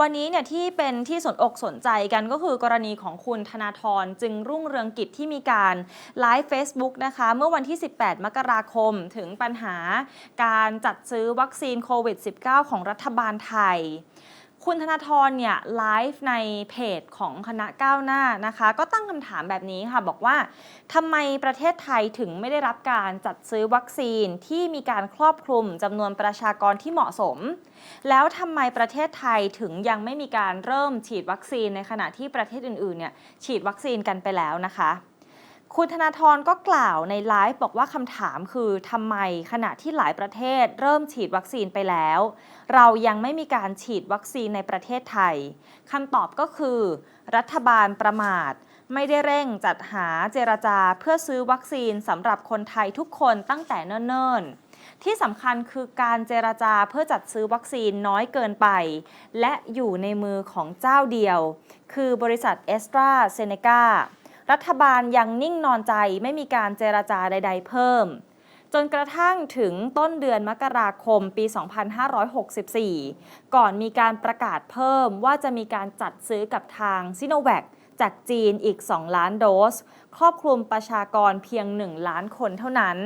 วันนี้เนี่ยที่เป็นที่สนอกสนใจกันก็คือกรณีของคุณธนาธรจึงรุ่งเรืองกิจที่มีการไลฟ์ Facebook นะคะ เมื่อวันที่ 18 มกราคมถึงปัญหาการจัดซื้อวัคซีนโควิด -19 ของรัฐบาลไทย คุณธนาธรเนี่ยไลฟ์ในเพจของคณะก้าวหน้านะคะ ก็ตั้งคำถามแบบนี้ค่ะ บอกว่าทำไมประเทศไทยถึงไม่ได้รับการจัดซื้อวัคซีนที่มีการครอบคลุมจำนวนประชากรที่เหมาะสม แล้วทำไมประเทศไทยถึงยังไม่มีการเริ่มฉีดวัคซีนในขณะที่ประเทศอื่นๆเนี่ยฉีดวัคซีนกันไปแล้วนะคะ คุณธนาธรก็กล่าวในไลฟ์บอกว่าคำถามคือทำไมขณะที่หลายประเทศเริ่มฉีดวัคซีนไปแล้ว เรายังไม่มีการฉีดวัคซีนในประเทศไทยคำตอบก็คือ รัฐบาลประมาท ไม่ได้เร่งจัดหาเจรจาเพื่อซื้อวัคซีนสำหรับคนไทยทุกคนตั้งแต่เนิ่นๆ ที่สำคัญคือการเจรจาเพื่อจัดซื้อวัคซีนน้อยเกินไป และอยู่ในมือของเจ้าเดียว คือบริษัทเอสตราเซเนกา รัฐบาลยังนิ่งนอนใจไม่มีการเจรจาใด ๆ เพิ่ม จนกระทั่งถึงต้นเดือนมกราคมปี 2564 ก่อนมีการประกาศเพิ่มว่าจะมีการจัดซื้อกับทางซิโนแวคจากจีนอีก 2 ล้านโดส ครอบคลุมประชากรเพียง 1 ล้านคนเท่านั้น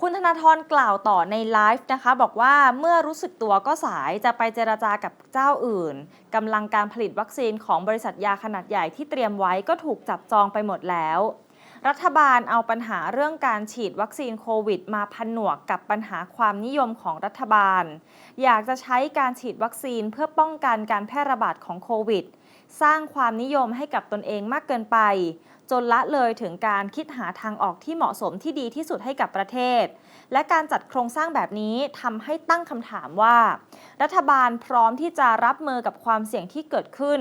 คุณธนาธรกล่าวต่อในไลฟ์นะคะ บอกว่าเมื่อรู้สึกตัวก็สายจะไปเจราจากับเจ้าอื่นกำลังการผลิตวัคซีนของบริษัทยาขนาดใหญ่ที่เตรียมไว้ก็ถูกจับจองไปหมดแล้ว รัฐบาลเอาปัญหาเรื่องการฉีดวัคซีนโควิด มาผนวกกับปัญหาความนิยมของรัฐบาล อยากจะใช้การฉีดวัคซีนเพื่อป้องกันการแพร่ระบาดของโควิด สร้างความนิยมให้กับตนเองมากเกินไป จนละเลยถึงการคิดหาทางออกที่เหมาะสมที่ดีที่สุดให้กับประเทศ และการจัดโครงสร้างแบบนี้ทำให้ตั้งคำถามว่า รัฐบาลพร้อมที่จะรับมือกับความเสี่ยงที่เกิดขึ้น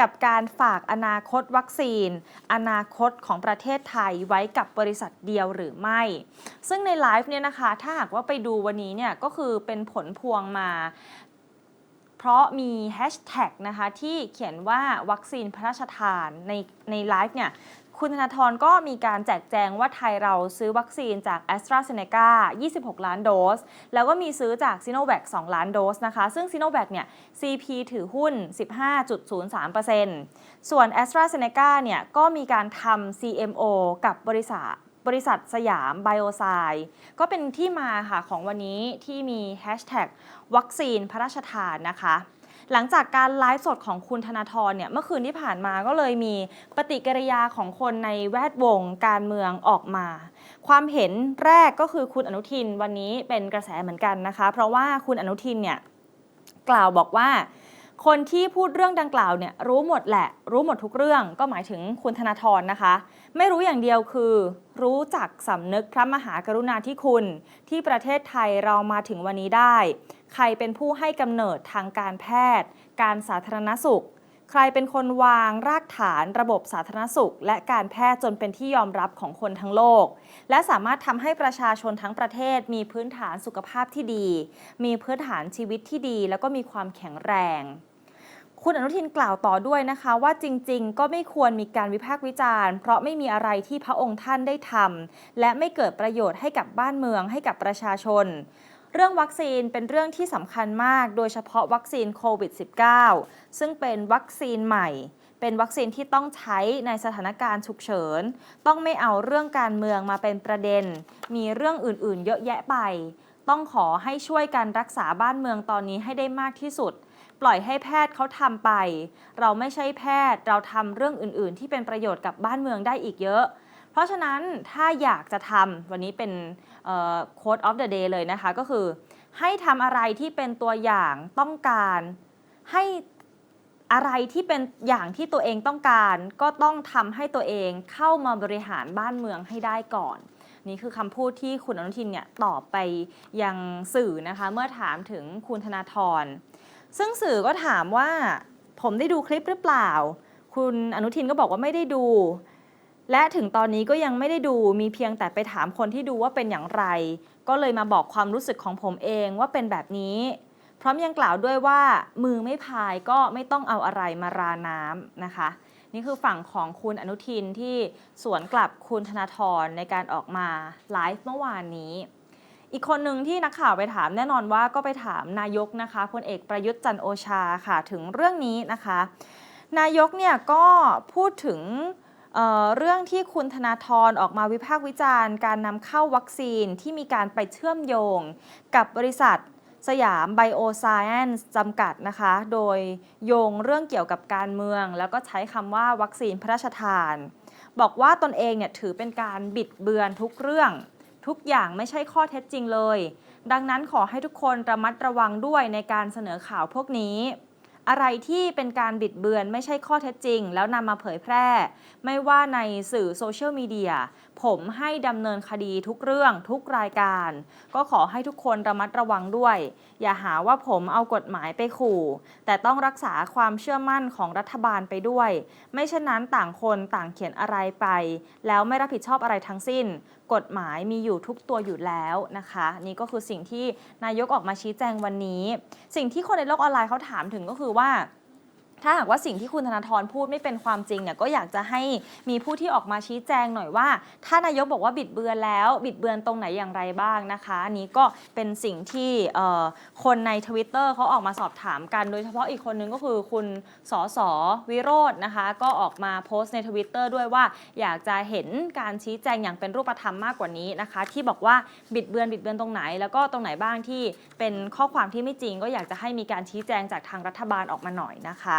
กับการฝากอนาคตวัคซีน อนาคตของประเทศไทยไว้กับบริษัทเดียวหรือไม่ ซึ่งในไลฟ์เนี่ยนะคะถ้าหากว่าไปดูวันนี้เนี่ยก็คือเป็นผลพวงมาเพราะมีแฮชแท็กนะคะที่เขียนว่าวัคซีนพระราชทานในในไลฟ์เนี่ย คุณธนาธรก็มีการแจกแจงว่าไทยเราซื้อวัคซีนจาก a s t r a z เซ e c a 26 ล้านโดส แล้วก็มีซื้อจาก s i n o v a c 2 ล้านโดสนะคะ ซึ่ง s i n o v a c เนี่ย CP ถือหุ้น 15.03%ส่วน a s t r a z เซ e c a เนี่ย ก็มีการทำ CMO กับบริษัทบริษัทสยามไบโอไซก็เป็นที่มาค่ะของวันนี้ที่มีแฮชแท็กวัคซีนพระราชทานนะคะ หลังจากการไลฟ์สดของคุณธนาธรเนี่ยเมื่อคืนที่ผ่านมาก็เลยมีปฏิกิริยาของคนในแวดวงการเมืองออกมา ความเห็นแรกก็คือคุณอนุทินวันนี้เป็นกระแสเหมือนกันนะคะ เพราะว่าคุณอนุทินเนี่ยกล่าวบอกว่าคนที่พูดเรื่องดังกล่าวเนี่ยรู้หมดแหละ รู้หมดทุกเรื่องก็หมายถึงคุณธนาธรนะคะ ไม่รู้อย่างเดียวคือ รู้จักสำนึกพระมหากรุณาธิคุณ ที่ประเทศไทยเรามาถึงวันนี้ได้ ใครเป็นผู้ให้กำเนิดทางการแพทย์ การสาธารณสุข ใครเป็นคนวางรากฐานระบบสาธารณสุข และการแพทย์จนเป็นที่ยอมรับของคนทั้งโลก และสามารถทำให้ประชาชนทั้งประเทศมีพื้นฐานสุขภาพที่ดี มีพื้นฐานชีวิตที่ดี แล้วก็มีความแข็งแรง คุณอนุทินกล่าวต่อด้วยนะคะว่าจริง ๆ ก็ไม่ควรมีการวิพากษ์วิจารณ์ เพราะไม่มีอะไรที่พระองค์ท่านได้ทำและไม่เกิดประโยชน์ให้กับบ้านเมืองให้กับประชาชนเรื่องวัคซีนเป็นเรื่องที่สำคัญมาก โดยเฉพาะวัคซีนโควิด -19 ซึ่งเป็นวัคซีนใหม่ เป็นวัคซีนที่ต้องใช้ในสถานการณ์ฉุกเฉิน ต้องไม่เอาเรื่องการเมืองมาเป็นประเด็น มีเรื่องอื่นๆ เยอะแยะไป ต้องขอให้ช่วยกันรักษาบ้านเมืองตอนนี้ให้ได้มากที่สุด ปล่อยให้แพทย์เขาทำไป เราไม่ใช่แพทย์เราทำเรื่องอื่น ๆ ที่เป็นประโยชน์กับบ้านเมืองได้อีกเยอะ เพราะฉะนั้นถ้าอยากจะทำวันนี้เป็นโค้ดออฟเดอะเดย์เลยนะคะก็คือ ให้ทำอะไรที่เป็นตัวอย่างต้องการให้อะไรที่เป็นอย่างที่ตัวเองต้องการ ก็ต้องทำให้ตัวเองเข้ามาบริหารบ้านเมืองให้ได้ก่อน นี่คือคำพูดที่คุณอนุทินเนี่ยตอบไปยังสื่อนะคะเมื่อถามถึงคุณธนาธรซึ่งสื่อก็ถามว่าผมได้ดูคลิปหรือเปล่า คุณอนุทินก็บอกว่าไม่ได้ดู และถึงตอนนี้ก็ยังไม่ได้ดูมีเพียงแต่ไปถามคนที่ดูว่าเป็นอย่างไร ก็เลยมาบอกความรู้สึกของผมเองว่าเป็นแบบนี้พร้อมยังกล่าวด้วยว่ามือไม่พายก็ไม่ต้องเอาอะไรมาราน้ำนะคะ นี่คือฝั่งของคุณอนุทินที่สวนกลับคุณธนาธรในการออกมาไลฟ์เมื่อวานนี้ อีกคนหนึ่งที่นักข่าวไปถามแน่นอนว่าก็ไปถามนายกนะคะพลเอกประยุทธ์จันโอชาค่ะถึงเรื่องนี้นะคะ นายกเนี่ยก็พูดถึงเเรื่องที่คุณธนาธรออกมาวิพากษ์วิจารณ์ การนำเข้าวัคซีนที่มีการไปเชื่อมโยงกับบริษัท สยามไบโอไซเอนซ์จำกัดนะคะ โดยโยงเรื่องเกี่ยวกับการเมือง แล้วก็ใช้คำว่าวัคซีนพระราชทาน บอกว่าตนเองเนี่ยถือเป็นการบิดเบือนทุกเรื่อง ทุกอย่างไม่ใช่ข้อเท็จจริงเลย ดังนั้นขอให้ทุกคนระมัดระวังด้วยในการเสนอข่าวพวกนี้ อะไรที่เป็นการบิดเบือนไม่ใช่ข้อเท็จจริง แล้วนำมาเผยแพร่ ไม่ว่าในสื่อโซเชียลมีเดียผมให้ดำเนินคดีทุกเรื่องทุกรายการ ก็ขอให้ทุกคนระมัดระวังด้วย อย่าหาว่าผมเอากฎหมายไปขู่ แต่ต้องรักษาความเชื่อมั่นของรัฐบาลไปด้วย ไม่เช่นนั้นต่างคนต่างเขียนอะไรไป แล้วไม่รับผิดชอบอะไรทั้งสิ้น กฎหมายมีอยู่ทุกตัวอยู่แล้วนะคะ นี่ก็คือสิ่งที่นายกออกมาชี้แจงวันนี้ สิ่งที่คนในโลกออนไลน์เขาถามถึงก็คือว่า ถ้าหากว่าสิ่งที่คุณธนาธรพูดไม่เป็นความจริงเนี่ยก็อยากจะให้มีผู้ที่ออกมาชี้แจงหน่อยว่า ถ้านายกบอกว่าบิดเบือนแล้ว บิดเบือนตรงไหนอย่างไรบ้างนะคะอันนี้ก็เป็นสิ่งที่เอ่อคนในทวิตเตอร์เขาออกมาสอบถามกัน โดยเฉพาะอีกคนนึงก็คือคุณสอสอวิโรจน์นะคะ ก็ออกมาโพสต์ในทวิตเตอร์ด้วยว่า อยากจะเห็นการชี้แจงอย่างเป็นรูปธรรมมากกว่านี้นะคะ ที่บอกว่าบิดเบือนบิดเบือนตรงไหน แล้วก็ตรงไหนบ้างที่เป็นข้อความที่ไม่จริง ก็อยากจะให้มีการชี้แจงจากทางรัฐบาลออกมาหน่อยนะคะ